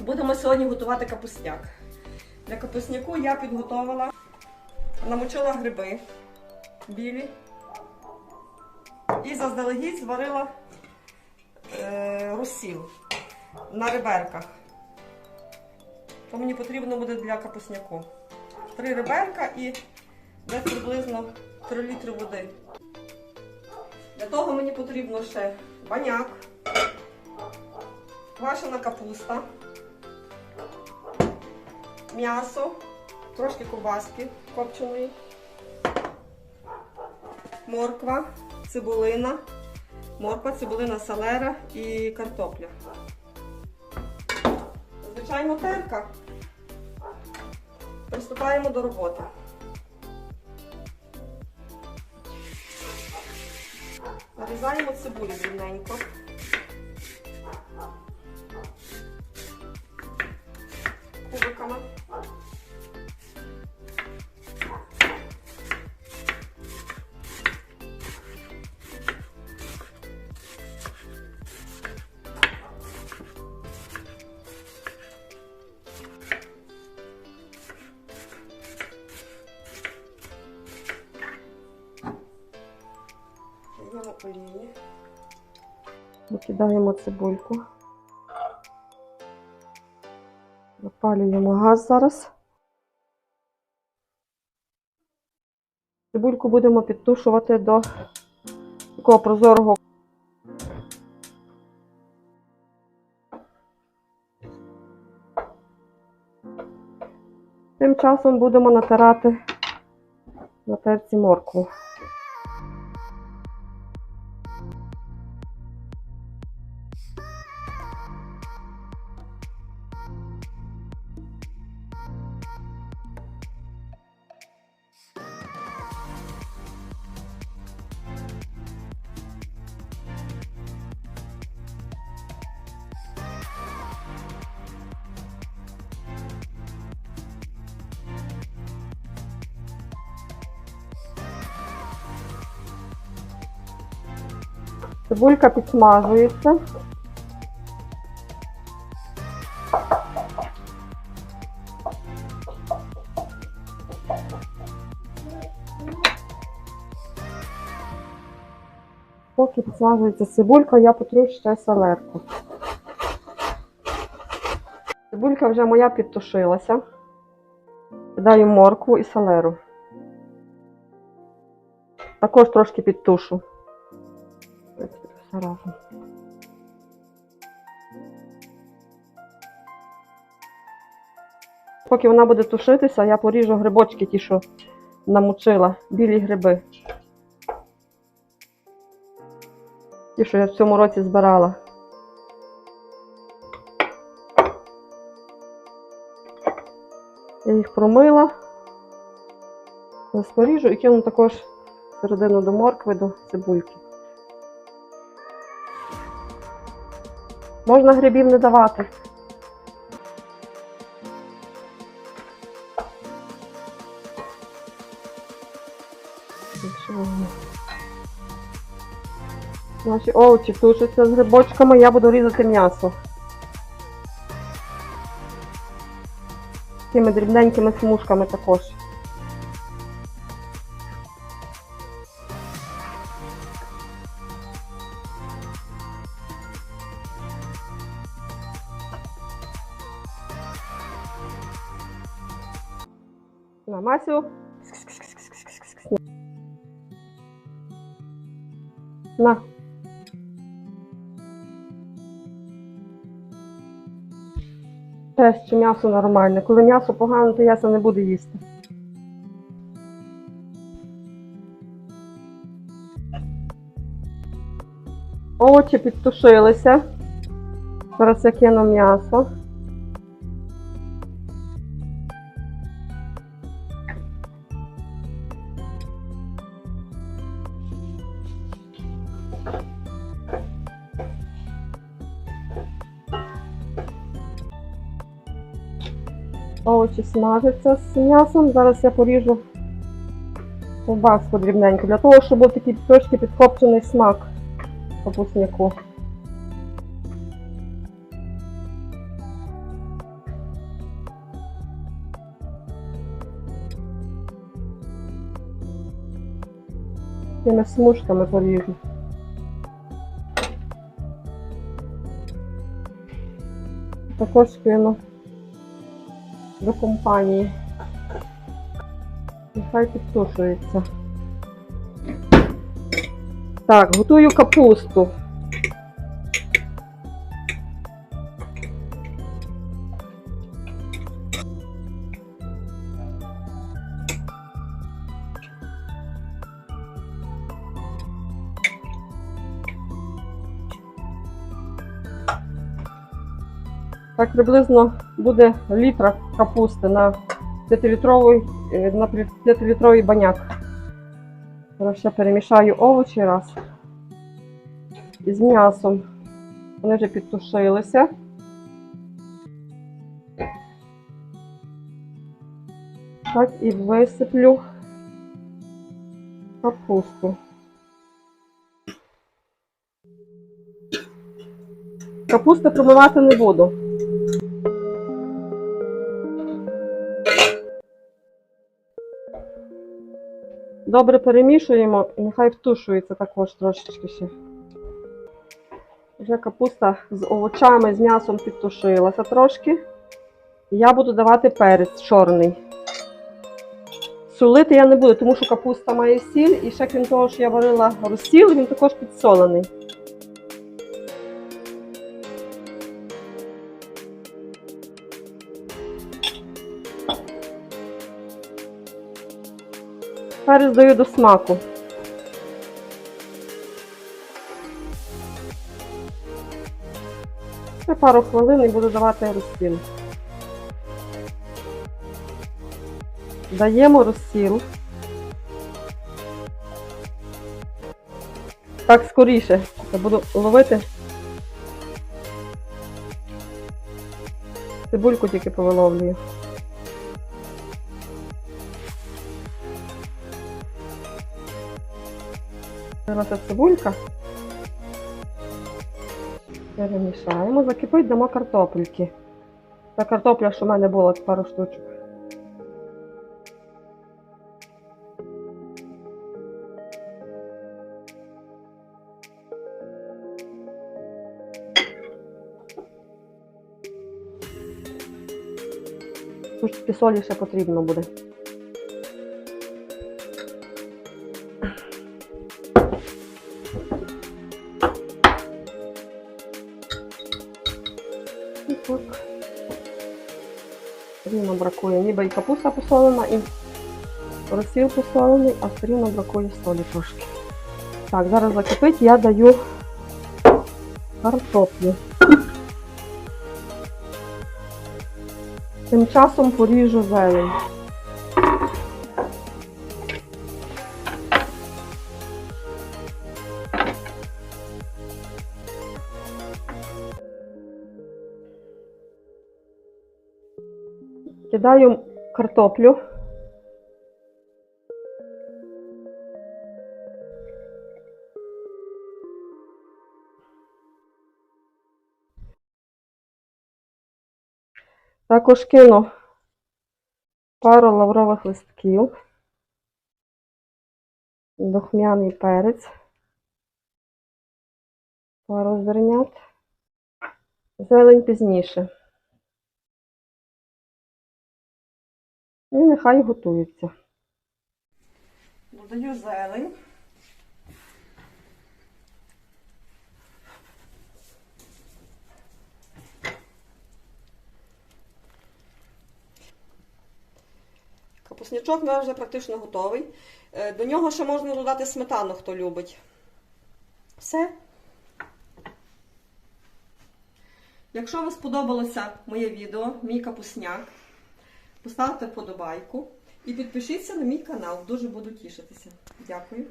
Будемо сьогодні готувати капусняк. Для капусняку я підготувала, намочила гриби білі і заздалегідь зварила е, розсіл на реберках. То мені потрібно буде для капусняку. Три реберка і десь приблизно 3 літри води. Для того мені потрібно ще баняк, квашена капуста, м'ясо, трошки ковбаски копченої, морква, цибулина, морква, цибулина, салера і картопля. Звичайно, терка. Приступаємо до роботи. Нарізаємо цибулю дрібненько. Викидаємо цибульку. Запалюємо газ зараз. Цибульку будемо підтушувати до такого прозорого. Тим часом будемо натирати на терці моркву. Цибулька підсмажується. Поки підсмажується цибулька, я потру ще салерку. Цибулька вже моя підтушилася. Кидаю моркву і салеру. Також трошки підтушу. Разом. Поки вона буде тушитися, я поріжу грибочки ті, що намочила, білі гриби. Ті, що я в цьому році збирала. Я їх промила. Зараз поріжу і кину також середину до моркви, до цибульки. Можна грибів не давати. Наші овочі тушаться з грибочками, я буду різати м'ясо. Такими дрібненькими смужками також. На Масю. На. Те, що м'ясо нормальне. Коли м'ясо погане, то я це не буду їсти. Овочі підтушилися. Зараз я кину м'ясо. Очі смажаться з м'ясом. Зараз я поріжу ковбаску дрібненько, для того, щоб був такий трошки підкопчений смак капусняку. Тими смужками поріжу. Також кину до компанії. Нехай підтушується. Так, готую капусту. Так приблизно буде літра капусти на 5-літровий, е, на 5-літровий баняк. Зараз ще перемішаю овочі раз. Із м'ясом. Вони вже підтушилися. Так і висиплю капусту. Капусту промивати не буду. Добре перемішуємо і нехай втушується також трошечки ще. Вже капуста з овочами, з м'ясом підтушилася трошки. Я буду давати перець чорний. Солити я не буду, тому що капуста має сіль, і ще крім того, що я варила розсіл, він також підсолений. Перець даю до смаку. Ще пару хвилин і буду давати розсіл. Даємо розсіл. Так скоріше. Я буду ловити. Цибульку тільки повиловлюю. Наша цибулька. Перемішаємо. Закипить, дамо картопельки. Та картопля, що в мене було пару штучок. Трошки солі ще потрібно буде. Бракує. Ніби і капуста посолена, і розсіл посолений, а все рівно бракує солі трошки. Так, зараз закипить, я даю картоплю. Тим часом поріжу зелень. Кидаю картоплю. Також кину пару лаврових листків, духмяний перець, пару зернят, зелень пізніше. І нехай готується. Додаю зелень. Капуснячок у нас вже практично готовий. Е, До нього ще можна додати сметану, хто любить. Все. Якщо вам сподобалося моє відео, мій капусняк, поставте вподобайку і підпишіться на мій канал. Дуже буду тішитися. Дякую.